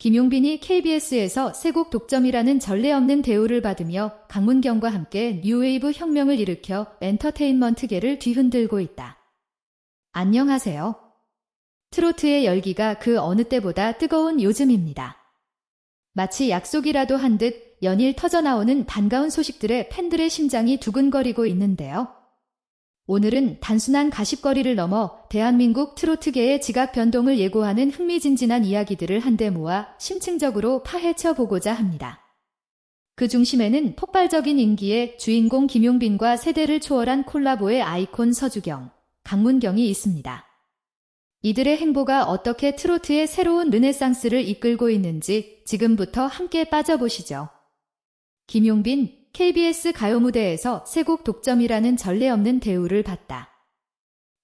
김용빈이 KBS에서 세곡 독점이라는 전례 없는 대우를 받으며 강문경과 함께 뉴웨이브 혁명을 일으켜 엔터테인먼트계를 뒤흔들고 있다. 안녕하세요. 트로트의 열기가 그 어느 때보다 뜨거운 요즘입니다. 마치 약속이라도 한 듯 연일 터져나오는 반가운 소식들에 팬들의 심장이 두근거리고 있는데요. 오늘은 단순한 가십거리를 넘어 대한민국 트로트계의 지각 변동을 예고하는 흥미진진한 이야기들을 한데 모아 심층적으로 파헤쳐 보고자 합니다. 그 중심에는 폭발적인 인기의 주인공 김용빈과 세대를 초월한 콜라보의 아이콘 서주경, 강문경이 있습니다. 이들의 행보가 어떻게 트로트의 새로운 르네상스를 이끌고 있는지 지금부터 함께 빠져보시죠. 김용빈, KBS 가요 무대에서 세 곡 독점이라는 전례 없는 대우를 받다.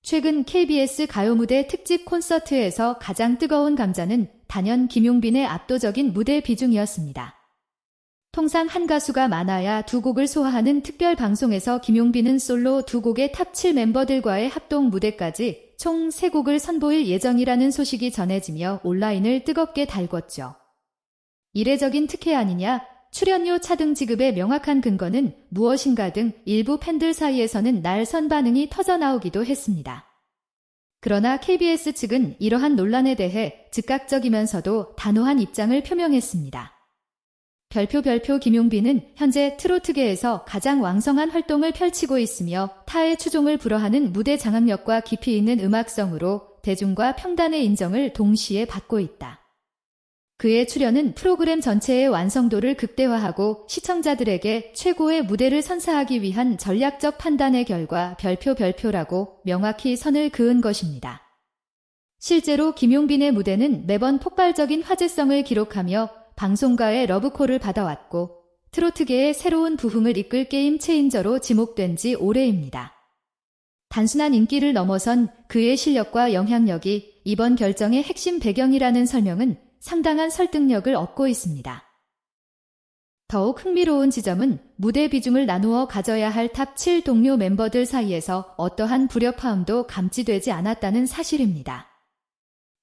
최근 KBS 가요 무대 특집 콘서트에서 가장 뜨거운 감자는 단연 김용빈의 압도적인 무대 비중이었습니다. 통상 한 가수가 많아야 두 곡을 소화하는 특별 방송에서 김용빈은 솔로 두 곡의 탑7 멤버들과의 합동 무대까지 총 3곡을 선보일 예정이라는 소식이 전해지며 온라인을 뜨겁게 달궜죠. 이례적인 특혜 아니냐 출연료 차등 지급의 명확한 근거는 무엇인가 등 일부 팬들 사이에서는 날선 반응이 터져나오기도 했습니다. 그러나 KBS 측은 이러한 논란에 대해 즉각적이면서도 단호한 입장을 표명했습니다. 별표 별표 김용빈은 현재 트로트계에서 가장 왕성한 활동을 펼치고 있으며 타의 추종을 불허하는 무대 장악력과 깊이 있는 음악성으로 대중과 평단의 인정을 동시에 받고 있다. 그의 출연은 프로그램 전체의 완성도를 극대화하고 시청자들에게 최고의 무대를 선사하기 위한 전략적 판단의 결과 별표 별표라고 명확히 선을 그은 것입니다. 실제로 김용빈의 무대는 매번 폭발적인 화제성을 기록하며 방송가의 러브콜을 받아왔고 트로트계의 새로운 부흥을 이끌 게임 체인저로 지목된 지 오래입니다. 단순한 인기를 넘어선 그의 실력과 영향력이 이번 결정의 핵심 배경이라는 설명은 상당한 설득력을 얻고 있습니다. 더욱 흥미로운 지점은 무대 비중을 나누어 가져야 할 탑 7 동료 멤버들 사이에서 어떠한 불협화음도 감지되지 않았다는 사실입니다.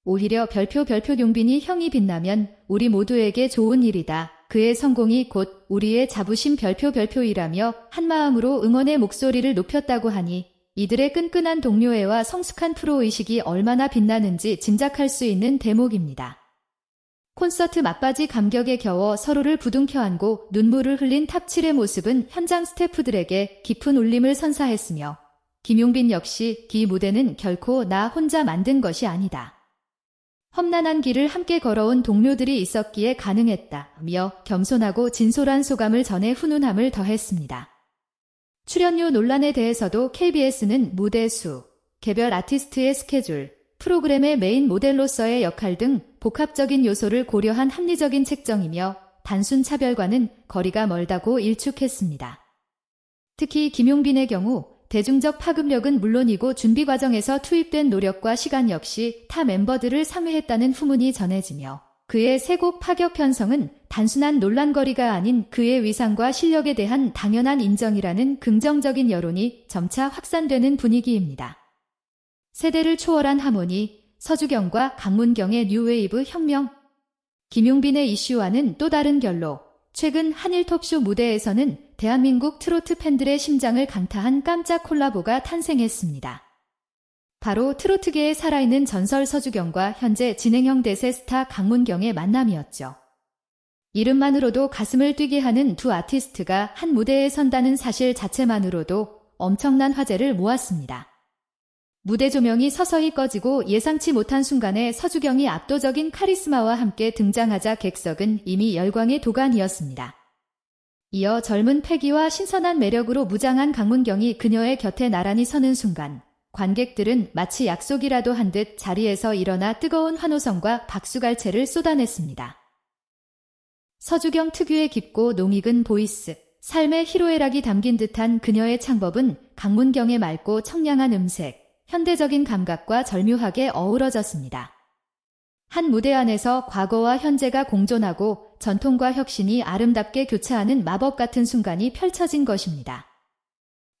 오히려 별표 별표 용빈이 형이 빛나면 우리 모두에게 좋은 일이다. 그의 성공이 곧 우리의 자부심 별표 별표이라며 한마음으로 응원의 목소리를 높였다고 하니 이들의 끈끈한 동료애와 성숙한 프로의식이 얼마나 빛나는지 짐작할 수 있는 대목입니다. 콘서트 막바지 감격에 겨워 서로를 부둥켜 안고 눈물을 흘린 탑7의 모습은 현장 스태프들에게 깊은 울림을 선사했으며 김용빈 역시 기 무대는 결코 나 혼자 만든 것이 아니다. 험난한 길을 함께 걸어온 동료들이 있었기에 가능했다며 겸손하고 진솔한 소감을 전해 훈훈함을 더했습니다. 출연료 논란에 대해서도 KBS는 무대 수, 개별 아티스트의 스케줄, 프로그램의 메인 모델로서의 역할 등 복합적인 요소를 고려한 합리적인 책정이며 단순 차별과는 거리가 멀다고 일축했습니다. 특히 김용빈의 경우 대중적 파급력은 물론이고 준비 과정에서 투입된 노력과 시간 역시 타 멤버들을 상회했다는 후문이 전해지며 그의 세곡 파격 편성은 단순한 논란거리가 아닌 그의 위상과 실력에 대한 당연한 인정이라는 긍정적인 여론이 점차 확산되는 분위기입니다. 세대를 초월한 하모니, 서주경과 강문경의 뉴웨이브 혁명, 김용빈의 이슈와는 또 다른 결로 최근 한일 톡쇼 무대에서는 대한민국 트로트 팬들의 심장을 강타한 깜짝 콜라보가 탄생했습니다. 바로 트로트계에 살아있는 전설 서주경과 현재 진행형 대세 스타 강문경의 만남이었죠. 이름만으로도 가슴을 뛰게 하는 두 아티스트가 한 무대에 선다는 사실 자체만으로도 엄청난 화제를 모았습니다. 무대 조명이 서서히 꺼지고 예상치 못한 순간에 서주경이 압도적인 카리스마와 함께 등장하자 객석은 이미 열광의 도가니였습니다. 이어 젊은 패기와 신선한 매력으로 무장한 강문경이 그녀의 곁에 나란히 서는 순간 관객들은 마치 약속이라도 한 듯 자리에서 일어나 뜨거운 환호성과 박수갈채를 쏟아냈습니다. 서주경 특유의 깊고 농익은 보이스, 삶의 희로애락이 담긴 듯한 그녀의 창법은 강문경의 맑고 청량한 음색, 현대적인 감각과 절묘하게 어우러졌습니다. 한 무대 안에서 과거와 현재가 공존하고 전통과 혁신이 아름답게 교차하는 마법 같은 순간이 펼쳐진 것입니다.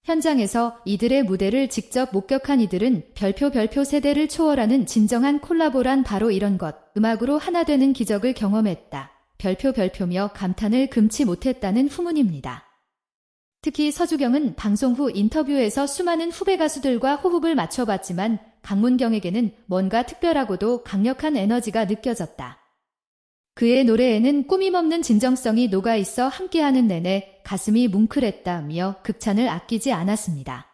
현장에서 이들의 무대를 직접 목격한 이들은 별표 별표 세대를 초월하는 진정한 콜라보란 바로 이런 것, 음악으로 하나 되는 기적을 경험했다. 별표 별표며 감탄을 금치 못했다는 후문입니다. 특히 서주경은 방송 후 인터뷰에서 수많은 후배 가수들과 호흡을 맞춰봤지만 강문경에게는 뭔가 특별하고도 강력한 에너지가 느껴졌다. 그의 노래에는 꾸밈없는 진정성이 녹아있어 함께하는 내내 가슴이 뭉클했다며 극찬을 아끼지 않았습니다.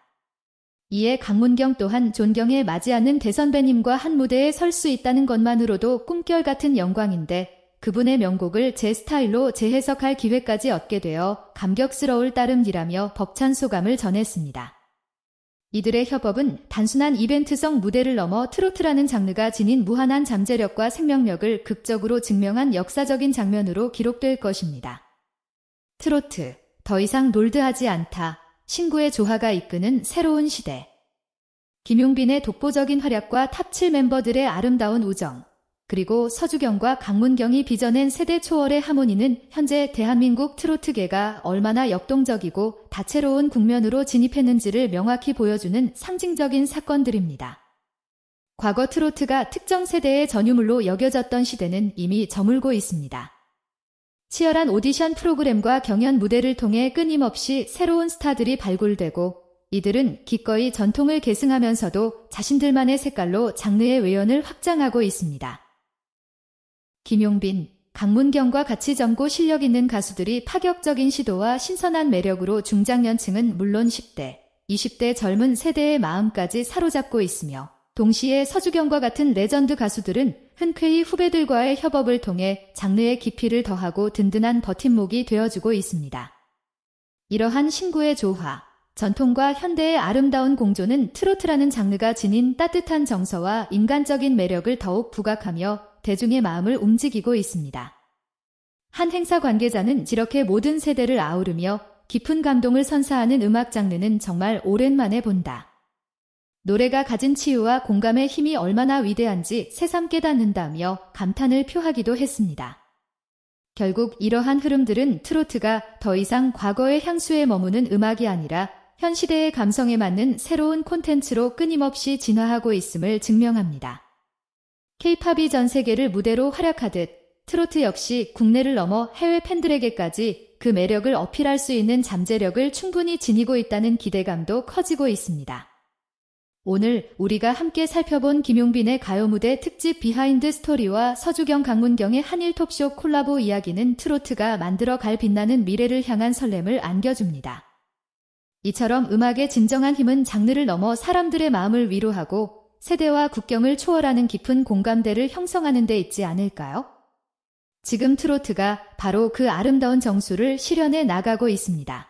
이에 강문경 또한 존경에 맞이하는 대선배님과 한 무대에 설 수 있다는 것만으로도 꿈결 같은 영광인데 그분의 명곡을 제 스타일로 재해석할 기회까지 얻게 되어 감격스러울 따름이라며 벅찬 소감을 전했습니다. 이들의 협업은 단순한 이벤트성 무대를 넘어 트로트라는 장르가 지닌 무한한 잠재력과 생명력을 극적으로 증명한 역사적인 장면으로 기록될 것입니다. 트로트, 더 이상 놀드하지 않다. 신구의 조화가 이끄는 새로운 시대. 김용빈의 독보적인 활약과 탑7 멤버들의 아름다운 우정, 그리고 서주경과 강문경이 빚어낸 세대 초월의 하모니는 현재 대한민국 트로트계가 얼마나 역동적이고 다채로운 국면으로 진입했는지를 명확히 보여주는 상징적인 사건들입니다. 과거 트로트가 특정 세대의 전유물로 여겨졌던 시대는 이미 저물고 있습니다. 치열한 오디션 프로그램과 경연 무대를 통해 끊임없이 새로운 스타들이 발굴되고 이들은 기꺼이 전통을 계승하면서도 자신들만의 색깔로 장르의 외연을 확장하고 있습니다. 김용빈, 강문경과 같이 젊고 실력 있는 가수들이 파격적인 시도와 신선한 매력으로 중장년층은 물론 10대, 20대 젊은 세대의 마음까지 사로잡고 있으며 동시에 서주경과 같은 레전드 가수들은 흔쾌히 후배들과의 협업을 통해 장르의 깊이를 더하고 든든한 버팀목이 되어주고 있습니다. 이러한 신구의 조화, 전통과 현대의 아름다운 공조는 트로트라는 장르가 지닌 따뜻한 정서와 인간적인 매력을 더욱 부각하며 대중의 마음을 움직이고 있습니다. 한 행사 관계자는 이렇게 모든 세대를 아우르며 깊은 감동을 선사하는 음악 장르는 정말 오랜만에 본다. 노래가 가진 치유와 공감의 힘이 얼마나 위대한지 새삼 깨닫는다며 감탄을 표하기도 했습니다. 결국 이러한 흐름들은 트로트가 더 이상 과거의 향수에 머무는 음악이 아니라 현 시대의 감성에 맞는 새로운 콘텐츠로 끊임없이 진화하고 있음을 증명합니다. 케이팝이 전 세계를 무대로 활약하듯 트로트 역시 국내를 넘어 해외 팬들에게까지 그 매력을 어필할 수 있는 잠재력을 충분히 지니고 있다는 기대감도 커지고 있습니다. 오늘 우리가 함께 살펴본 김용빈의 가요 무대 특집 비하인드 스토리와 서주경 강문경의 한일 톡쇼 콜라보 이야기는 트로트가 만들어 갈 빛나는 미래를 향한 설렘을 안겨줍니다. 이처럼 음악의 진정한 힘은 장르를 넘어 사람들의 마음을 위로하고 세대와 국경을 초월하는 깊은 공감대를 형성하는 데 있지 않을까요? 지금 트로트가 바로 그 아름다운 정수를 실현해 나가고 있습니다.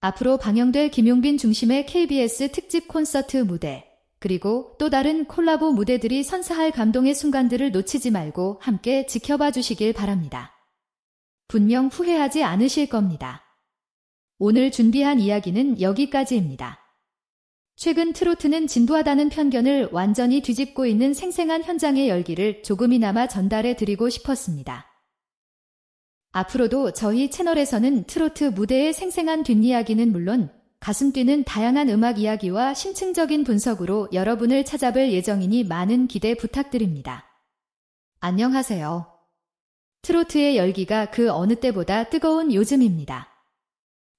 앞으로 방영될 김용빈 중심의 KBS 특집 콘서트 무대, 그리고 또 다른 콜라보 무대들이 선사할 감동의 순간들을 놓치지 말고 함께 지켜봐 주시길 바랍니다. 분명 후회하지 않으실 겁니다. 오늘 준비한 이야기는 여기까지입니다. 최근 트로트는 진부하다는 편견을 완전히 뒤집고 있는 생생한 현장의 열기를 조금이나마 전달해 드리고 싶었습니다. 앞으로도 저희 채널에서는 트로트 무대의 생생한 뒷이야기는 물론 가슴 뛰는 다양한 음악 이야기와 심층적인 분석으로 여러분을 찾아뵐 예정이니 많은 기대 부탁드립니다. 안녕하세요. 트로트의 열기가 그 어느 때보다 뜨거운 요즘입니다.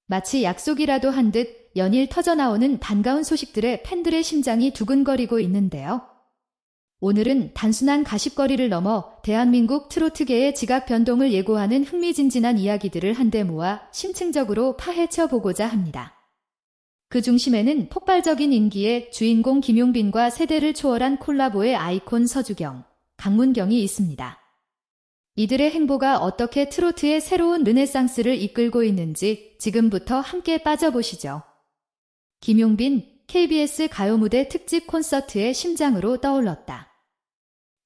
마치 약속이라도 한 듯 연일 터져나오는 반가운 소식들에 팬들의 심장이 두근거리고 있는데요. 오늘은 단순한 가십거리를 넘어 대한민국 트로트계의 지각 변동을 예고하는 흥미진진한 이야기들을 한데 모아 심층적으로 파헤쳐 보고자 합니다. 그 중심에는 폭발적인 인기의 주인공 김용빈과 세대를 초월한 콜라보의 아이콘 서주경, 강문경이 있습니다. 이들의 행보가 어떻게 트로트의 새로운 르네상스를 이끌고 있는지 지금부터 함께 빠져보시죠. 김용빈 KBS 가요무대 특집 콘서트의 심장으로 떠올랐다.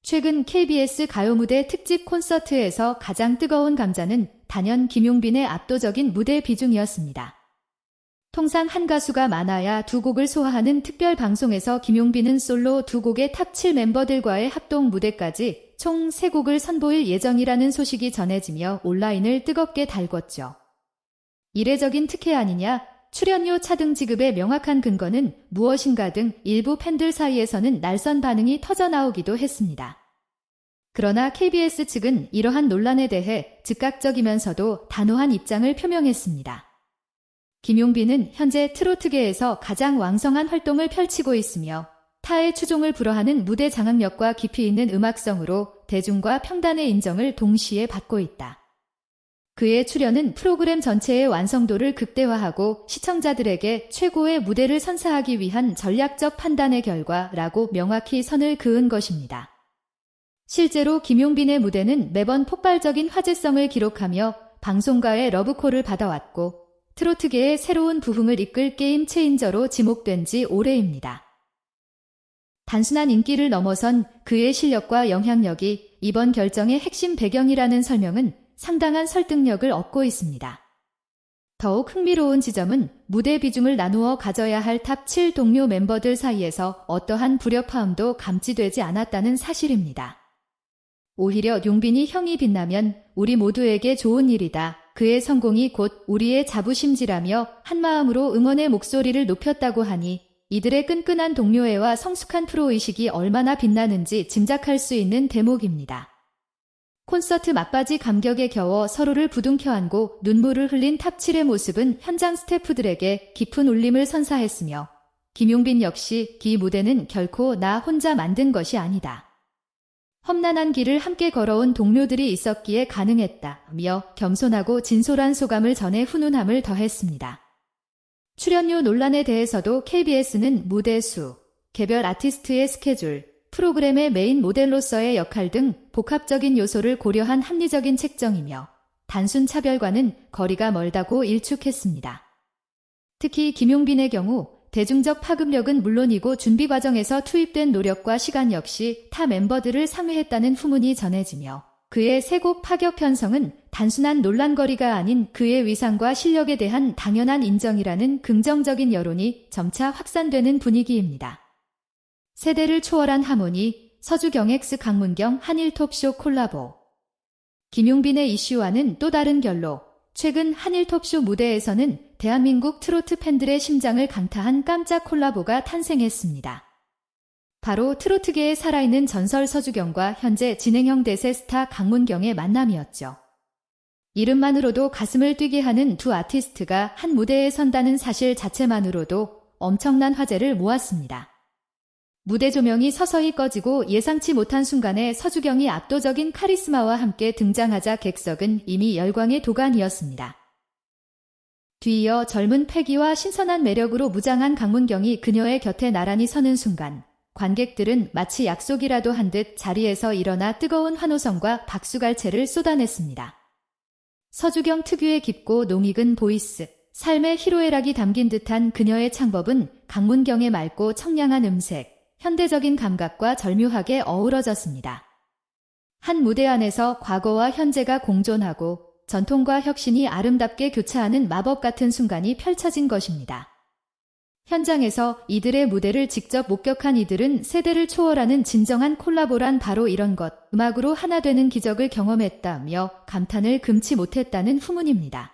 최근 KBS 가요무대 특집 콘서트에서 가장 뜨거운 감자는 단연 김용빈의 압도적인 무대 비중이었습니다. 통상 한 가수가 많아야 두 곡을 소화하는 특별 방송에서 김용빈은 솔로 두 곡의 탑7 멤버들과의 합동 무대까지 총 3곡을 선보일 예정이라는 소식이 전해지며 온라인을 뜨겁게 달궜죠. 이례적인 특혜 아니냐 출연료 차등 지급의 명확한 근거는 무엇인가 등 일부 팬들 사이에서는 날선 반응이 터져 나오기도 했습니다. 그러나 KBS 측은 이러한 논란에 대해 즉각적이면서도 단호한 입장을 표명했습니다. 김용빈은 현재 트로트계에서 가장 왕성한 활동을 펼치고 있으며 타의 추종을 불허하는 무대 장악력과 깊이 있는 음악성으로 대중과 평단의 인정을 동시에 받고 있다. 그의 출연은 프로그램 전체의 완성도를 극대화하고 시청자들에게 최고의 무대를 선사하기 위한 전략적 판단의 결과라고 명확히 선을 그은 것입니다. 실제로 김용빈의 무대는 매번 폭발적인 화제성을 기록하며 방송가의 러브콜을 받아왔고 트로트계의 새로운 부흥을 이끌 게임 체인저로 지목된 지 오래입니다. 단순한 인기를 넘어선 그의 실력과 영향력이 이번 결정의 핵심 배경이라는 설명은 상당한 설득력을 얻고 있습니다. 더욱 흥미로운 지점은 무대 비중을 나누어 가져야 할 탑 7 동료 멤버들 사이에서 어떠한 불협화음도 감지되지 않았다는 사실입니다. 오히려 용빈이 형이 빛나면 우리 모두에게 좋은 일이다. 그의 성공이 곧 우리의 자부심지라며 한마음으로 응원의 목소리를 높였다고 하니 이들의 끈끈한 동료애와 성숙한 프로의식이 얼마나 빛나는지 짐작할 수 있는 대목입니다. 콘서트 막바지 감격에 겨워 서로를 부둥켜 안고 눈물을 흘린 탑7의 모습은 현장 스태프들에게 깊은 울림을 선사했으며 김용빈 역시 기 무대는 결코 나 혼자 만든 것이 아니다. 험난한 길을 함께 걸어온 동료들이 있었기에 가능했다며 겸손하고 진솔한 소감을 전해 훈훈함을 더했습니다. 출연료 논란에 대해서도 KBS는 무대 수, 개별 아티스트의 스케줄, 프로그램의 메인 모델로서의 역할 등 복합적인 요소를 고려한 합리적인 책정이며 단순 차별과는 거리가 멀다고 일축했습니다. 특히 김용빈의 경우 대중적 파급력은 물론이고 준비 과정에서 투입된 노력과 시간 역시 타 멤버들을 상회했다는 후문이 전해지며 그의 세곡 파격 편성은 단순한 논란거리가 아닌 그의 위상과 실력에 대한 당연한 인정이라는 긍정적인 여론이 점차 확산되는 분위기입니다. 세대를 초월한 하모니, 서주경 엑스 강문경 한일 톱쇼 콜라보. 김용빈의 이슈와는 또 다른 결로 최근 한일 톱쇼 무대에서는 대한민국 트로트 팬들의 심장을 강타한 깜짝 콜라보가 탄생했습니다. 바로 트로트계에 살아있는 전설 서주경과 현재 진행형 대세 스타 강문경의 만남이었죠. 이름만으로도 가슴을 뛰게 하는 두 아티스트가 한 무대에 선다는 사실 자체만으로도 엄청난 화제를 모았습니다. 무대 조명이 서서히 꺼지고 예상치 못한 순간에 서주경이 압도적인 카리스마와 함께 등장하자 객석은 이미 열광의 도가니였습니다. 뒤이어 젊은 패기와 신선한 매력으로 무장한 강문경이 그녀의 곁에 나란히 서는 순간 관객들은 마치 약속이라도 한 듯 자리에서 일어나 뜨거운 환호성과 박수갈채를 쏟아냈습니다. 서주경 특유의 깊고 농익은 보이스, 삶의 희로애락이 담긴 듯한 그녀의 창법은 강문경의 맑고 청량한 음색, 현대적인 감각과 절묘하게 어우러졌습니다. 한 무대 안에서 과거와 현재가 공존하고 전통과 혁신이 아름답게 교차하는 마법 같은 순간이 펼쳐진 것입니다. 현장에서 이들의 무대를 직접 목격한 이들은 세대를 초월하는 진정한 콜라보란 바로 이런 것, 음악으로 하나 되는 기적을 경험했다며 감탄을 금치 못했다는 후문입니다.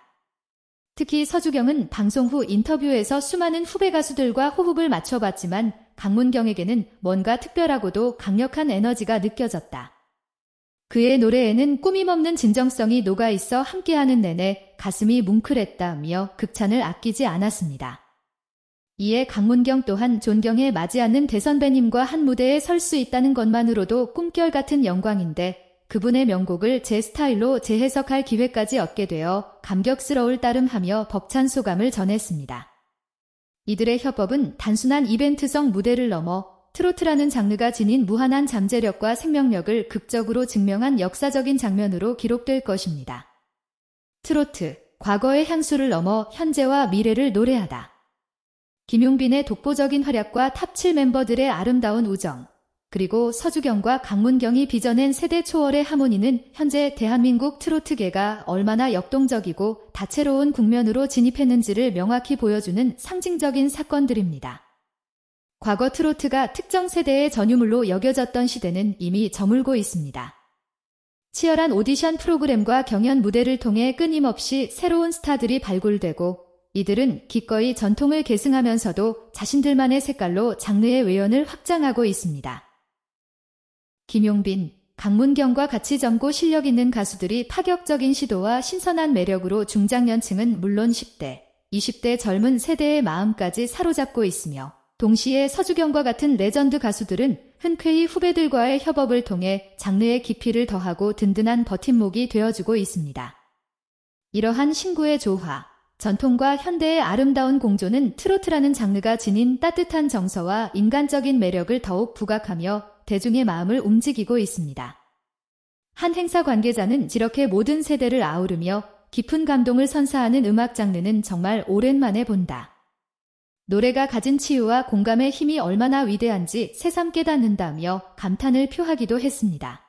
특히 서주경은 방송 후 인터뷰에서 수많은 후배 가수들과 호흡을 맞춰봤지만 강문경에게는 뭔가 특별하고도 강력한 에너지가 느껴졌다. 그의 노래에는 꾸밈없는 진정성이 녹아있어 함께하는 내내 가슴이 뭉클했다며 극찬을 아끼지 않았습니다. 이에 강문경 또한 존경에 맞지 않는 대선배님과 한 무대에 설 수 있다는 것만으로도 꿈결 같은 영광인데 그분의 명곡을 제 스타일로 재해석할 기회까지 얻게 되어 감격스러울 따름하며 벅찬 소감을 전했습니다. 이들의 협업은 단순한 이벤트성 무대를 넘어 트로트라는 장르가 지닌 무한한 잠재력과 생명력을 극적으로 증명한 역사적인 장면으로 기록될 것입니다. 트로트, 과거의 향수를 넘어 현재와 미래를 노래하다. 김용빈의 독보적인 활약과 탑7 멤버들의 아름다운 우정, 그리고 서주경과 강문경이 빚어낸 세대 초월의 하모니는 현재 대한민국 트로트계가 얼마나 역동적이고 다채로운 국면으로 진입했는지를 명확히 보여주는 상징적인 사건들입니다. 과거 트로트가 특정 세대의 전유물로 여겨졌던 시대는 이미 저물고 있습니다. 치열한 오디션 프로그램과 경연 무대를 통해 끊임없이 새로운 스타들이 발굴되고 이들은 기꺼이 전통을 계승하면서도 자신들만의 색깔로 장르의 외연을 확장하고 있습니다. 김용빈, 강문경과 같이 젊고 실력 있는 가수들이 파격적인 시도와 신선한 매력으로 중장년층은 물론 10대, 20대 젊은 세대의 마음까지 사로잡고 있으며 동시에 서주경과 같은 레전드 가수들은 흔쾌히 후배들과의 협업을 통해 장르의 깊이를 더하고 든든한 버팀목이 되어주고 있습니다. 이러한 신구의 조화, 전통과 현대의 아름다운 공조는 트로트라는 장르가 지닌 따뜻한 정서와 인간적인 매력을 더욱 부각하며 대중의 마음을 움직이고 있습니다. 한 행사 관계자는 이렇게 모든 세대를 아우르며 깊은 감동을 선사하는 음악 장르는 정말 오랜만에 본다. 노래가 가진 치유와 공감의 힘이 얼마나 위대한지 새삼 깨닫는다며 감탄을 표하기도 했습니다.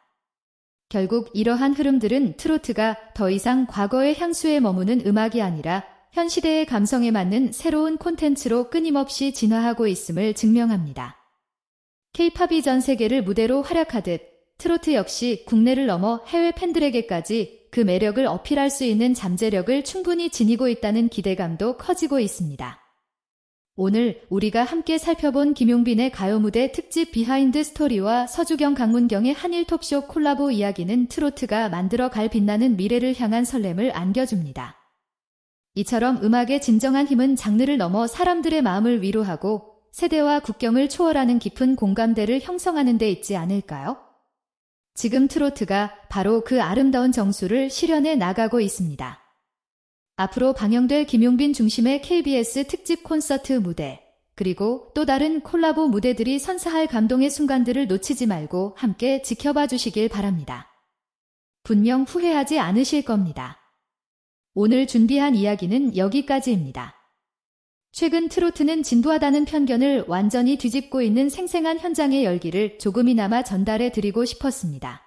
결국 이러한 흐름들은 트로트가 더 이상 과거의 향수에 머무는 음악이 아니라 현 시대의 감성에 맞는 새로운 콘텐츠로 끊임없이 진화하고 있음을 증명합니다. 케이팝이 전 세계를 무대로 활약하듯 트로트 역시 국내를 넘어 해외 팬들에게까지 그 매력을 어필할 수 있는 잠재력을 충분히 지니고 있다는 기대감도 커지고 있습니다. 오늘 우리가 함께 살펴본 김용빈의 가요 무대 특집 비하인드 스토리와 서주경 강문경의 한일 톡쇼 콜라보 이야기는 트로트가 만들어 갈 빛나는 미래를 향한 설렘을 안겨줍니다. 이처럼 음악의 진정한 힘은 장르를 넘어 사람들의 마음을 위로하고 세대와 국경을 초월하는 깊은 공감대를 형성하는 데 있지 않을까요? 지금 트로트가 바로 그 아름다운 정수를 실현해 나가고 있습니다. 앞으로 방영될 김용빈 중심의 KBS 특집 콘서트 무대, 그리고 또 다른 콜라보 무대들이 선사할 감동의 순간들을 놓치지 말고 함께 지켜봐 주시길 바랍니다. 분명 후회하지 않으실 겁니다. 오늘 준비한 이야기는 여기까지입니다. 최근 트로트는 진부하다는 편견을 완전히 뒤집고 있는 생생한 현장의 열기를 조금이나마 전달해 드리고 싶었습니다.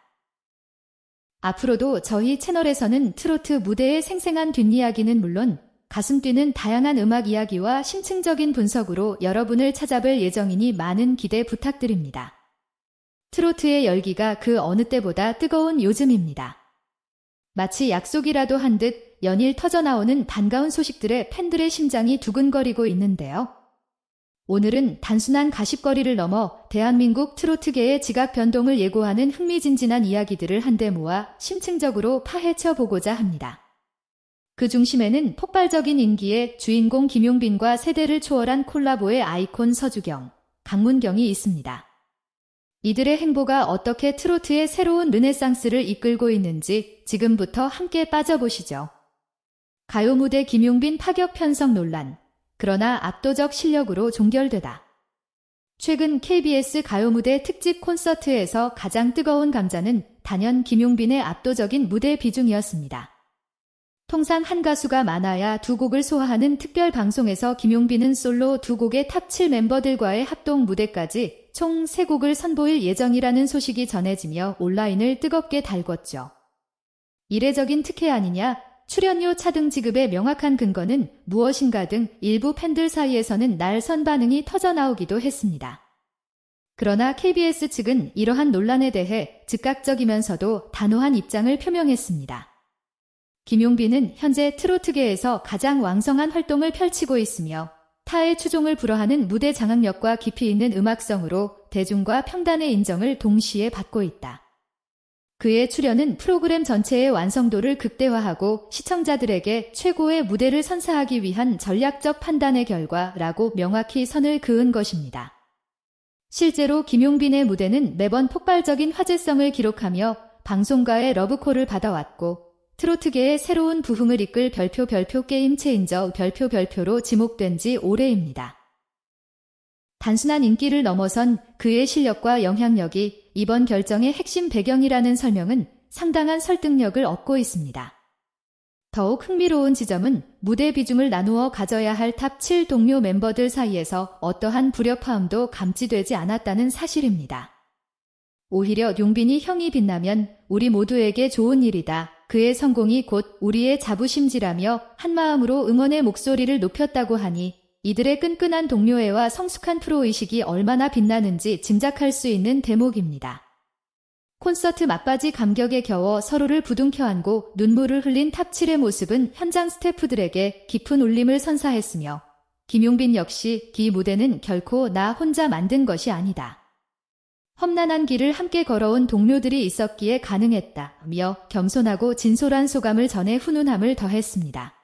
앞으로도 저희 채널에서는 트로트 무대의 생생한 뒷이야기는 물론 가슴 뛰는 다양한 음악 이야기와 심층적인 분석으로 여러분을 찾아뵐 예정이니 많은 기대 부탁드립니다. 트로트의 열기가 그 어느 때보다 뜨거운 요즘입니다. 마치 약속이라도 한 듯 연일 터져나오는 반가운 소식들에 팬들의 심장이 두근거리고 있는데요. 오늘은 단순한 가십거리를 넘어 대한민국 트로트계의 지각 변동을 예고하는 흥미진진한 이야기들을 한데 모아 심층적으로 파헤쳐 보고자 합니다. 그 중심에는 폭발적인 인기의 주인공 김용빈과 세대를 초월한 콜라보의 아이콘 서주경, 강문경이 있습니다. 이들의 행보가 어떻게 트로트의 새로운 르네상스를 이끌고 있는지 지금부터 함께 빠져보시죠. 가요 무대 김용빈 파격 편성 논란. 그러나 압도적 실력으로 종결되다. 최근 KBS 가요 무대 특집 콘서트에서 가장 뜨거운 감자는 단연 김용빈의 압도적인 무대 비중이었습니다. 통상 한 가수가 많아야 두 곡을 소화하는 특별 방송에서 김용빈은 솔로 두 곡의 탑7 멤버들과의 합동 무대까지 총 3곡을 선보일 예정이라는 소식이 전해지며 온라인을 뜨겁게 달궜죠. 이례적인 특혜 아니냐, 출연료 차등 지급의 명확한 근거는 무엇인가 등 일부 팬들 사이에서는 날선 반응이 터져나오기도 했습니다. 그러나 KBS 측은 이러한 논란에 대해 즉각적이면서도 단호한 입장을 표명했습니다. 김용빈은 현재 트로트계에서 가장 왕성한 활동을 펼치고 있으며 타의 추종을 불허하는 무대 장악력과 깊이 있는 음악성으로 대중과 평단의 인정을 동시에 받고 있다. 그의 출연은 프로그램 전체의 완성도를 극대화하고 시청자들에게 최고의 무대를 선사하기 위한 전략적 판단의 결과라고 명확히 선을 그은 것입니다. 실제로 김용빈의 무대는 매번 폭발적인 화제성을 기록하며 방송가의 러브콜을 받아왔고 트로트계의 새로운 부흥을 이끌 별표 별표 게임 체인저 별표 별표로 지목된 지 오래입니다. 단순한 인기를 넘어선 그의 실력과 영향력이 이번 결정의 핵심 배경이라는 설명은 상당한 설득력을 얻고 있습니다. 더욱 흥미로운 지점은 무대 비중을 나누어 가져야 할 탑 7 동료 멤버들 사이에서 어떠한 불협화음도 감지되지 않았다는 사실입니다. 오히려 용빈이 형이 빛나면 우리 모두에게 좋은 일이다. 그의 성공이 곧 우리의 자부심지라며 한마음으로 응원의 목소리를 높였다고 하니 이들의 끈끈한 동료애와 성숙한 프로의식이 얼마나 빛나는지 짐작할 수 있는 대목입니다. 콘서트 막바지 감격에 겨워 서로를 부둥켜 안고 눈물을 흘린 탑7의 모습은 현장 스태프들에게 깊은 울림을 선사했으며 김용빈 역시 기 무대는 결코 나 혼자 만든 것이 아니다. 험난한 길을 함께 걸어온 동료들이 있었기에 가능했다 며 겸손하고 진솔한 소감을 전해 훈훈함을 더했습니다.